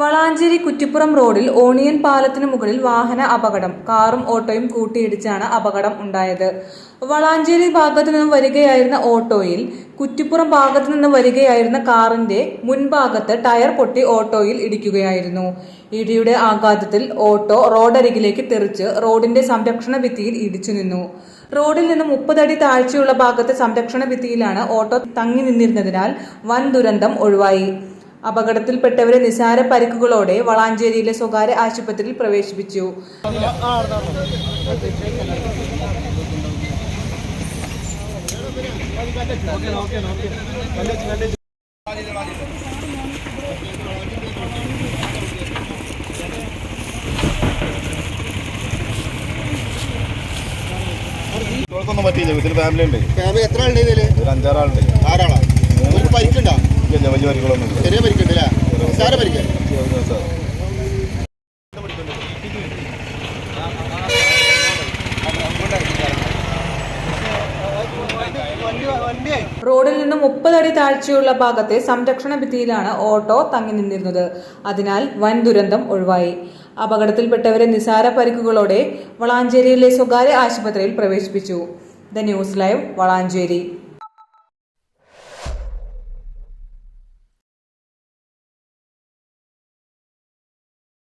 വളാഞ്ചേരി കുറ്റിപ്പുറം റോഡിൽ ഓണിയൻ പാലത്തിന് മുകളിൽ വാഹന അപകടം. കാറും ഓട്ടോയും കൂട്ടിയിടിച്ചാണ് അപകടം ഉണ്ടായത്. വളാഞ്ചേരി ഭാഗത്തു നിന്നും വരികയായിരുന്ന ഓട്ടോയിൽ കുറ്റിപ്പുറം ഭാഗത്തു നിന്ന് വരികയായിരുന്ന കാറിന്റെ മുൻഭാഗത്ത് ടയർ പൊട്ടി ഓട്ടോയിൽ ഇടിക്കുകയായിരുന്നു. ഇടിയുടെ ആഘാതത്തിൽ ഓട്ടോ റോഡരികിലേക്ക് തെറിച്ച് റോഡിന്റെ സംരക്ഷണ ഭിത്തിയിൽ ഇടിച്ചു നിന്നു. റോഡിൽ നിന്ന് മുപ്പതടി താഴ്ചയുള്ള ഭാഗത്തെ സംരക്ഷണ ഭിത്തിയിലാണ് ഓട്ടോ തങ്ങി നിന്നിരുന്നതിനാൽ വൻ ദുരന്തം ഒഴിവായി. അപകടത്തിൽപ്പെട്ടവരെ നിസാര പരിക്കുകളോടെ വളാഞ്ചേരിയിലെ സ്വകാര്യ ആശുപത്രിയിൽ പ്രവേശിപ്പിച്ചു. പറ്റിയില്ല. വീട്ടിൽ ഫാമിലി ഉണ്ട്. ഫാമിലി എത്ര ആളുണ്ട് ഇതിൽ ഒരു അഞ്ചാറാളുണ്ട്. ആറാളാ പരിക്കുണ്ടോ? വലിയ പരിക്കുകളൊന്നും ചെറിയ പരിക്കുണ്ടല്ലേ നിസ്സാര റോഡിൽ നിന്ന് മുപ്പതടി താഴ്ചയുള്ള ഭാഗത്തെ സംരക്ഷണ ഭിത്തിയിലാണ് ഓട്ടോ തങ്ങി നിന്നിരുന്നത്. അതിനാൽ വൻ ദുരന്തം ഒഴിവായി. അപകടത്തിൽപ്പെട്ടവരെ നിസാര പരിക്കുകളോടെ വളാഞ്ചേരിയിലെ സ്വകാര്യ ആശുപത്രിയിൽ പ്രവേശിപ്പിച്ചു. The news live Valanchery.